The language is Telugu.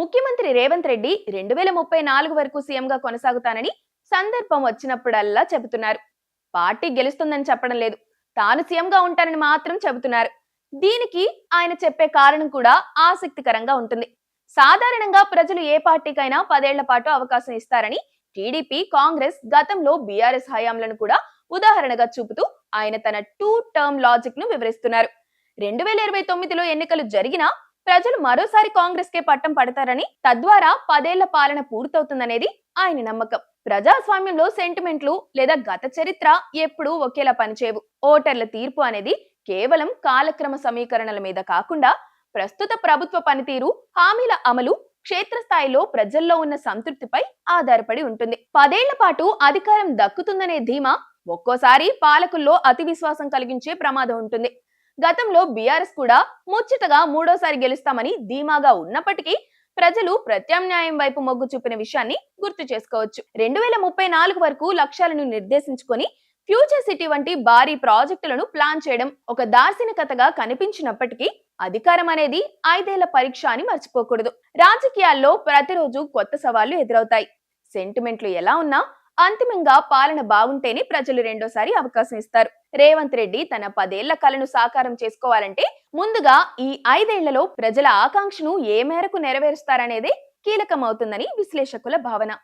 ముఖ్యమంత్రి రేవంత్ రెడ్డి రెండు వేల ముప్పై నాలుగు వరకు సీఎంగా కొనసాగుతానని సందర్భం వచ్చినప్పుడల్లా చెబుతున్నారు. పార్టీ గెలుస్తుందని చెప్పడం లేదు. తాను సీఎంగా ఉంటానని మాత్రం చెబుతున్నారు. దీనికి ఆయన చెప్పే కారణం కూడా ఆసక్తికరంగా ఉంటుంది. సాధారణంగా ప్రజలు ఏ పార్టీకైనా పదేళ్ళ పాటు అవకాశం ఇస్తారని టీడీపీ కాంగ్రెస్ గతంలో బీఆర్ఎస్ హయాంలను కూడా ఉదాహరణగా చూపుతూ ఆయన తన టూ టర్మ్ లాజిక్ను వివరిస్తున్నారు. రెండు వేల ఇరవై తొమ్మిదిలో ఎన్నికలు జరిగినా ప్రజలు మరోసారి కాంగ్రెస్ కే పట్టం పడతారని తద్వారా పదేళ్ళ పాలన పూర్తవుతుందనేది ఆయన నమ్మకం. ప్రజాస్వామ్యంలో సెంటిమెంట్లు లేదా గత చరిత్ర ఎప్పుడూ ఒకేలా పనిచేయవు. ఓటర్ల తీర్పు అనేది కేవలం కాలక్రమ సమీకరణల మీద కాకుండా ప్రస్తుత ప్రభుత్వ పనితీరు హామీల అమలు క్షేత్రస్థాయిలో ప్రజల్లో ఉన్న సంతృప్తిపై ఆధారపడి ఉంటుంది. పదేళ్ళ పాటు అధికారం దక్కుతుందనే ధీమా ఒక్కోసారి పాలకుల్లో అతి విశ్వాసం కలిగించే ప్రమాదం ఉంటుంది. గతంలో బీఆర్ఎస్ కూడా ముచ్చటగా మూడోసారి గెలుస్తామని ధీమాగా ఉన్నప్పటికీ ప్రజలు ప్రత్యామ్నాయం వైపు మొగ్గు చూపిన విషయాన్ని గుర్తు చేసుకోవచ్చు. రెండు వేల ముప్పై నాలుగు వరకు లక్ష్యాలను నిర్దేశించుకొని ఫ్యూచర్ సిటీ వంటి భారీ ప్రాజెక్టులను ప్లాన్ చేయడం ఒక దార్శనికతగా కనిపించినప్పటికీ అధికారం అనేది ఐదేళ్ళ పరీక్ష అని మర్చిపోకూడదు. రాజకీయాల్లో ప్రతిరోజు కొత్త సవాళ్ళు ఎదురవుతాయి. సెంటిమెంట్లు ఎలా ఉన్నా అంతిమంగా పాలన బాగుంటేనే ప్రజలు రెండోసారి అవకాశం ఇస్తారు. రేవంత్ రెడ్డి తన పదేళ్ళ కలను సాకారం చేసుకోవాలంటే ముందుగా ఈ ఐదేళ్ళలో ప్రజల ఆకాంక్షను ఏ మేరకు నెరవేరుస్తారనేదే కీలకమవుతుందని విశ్లేషకుల భావన.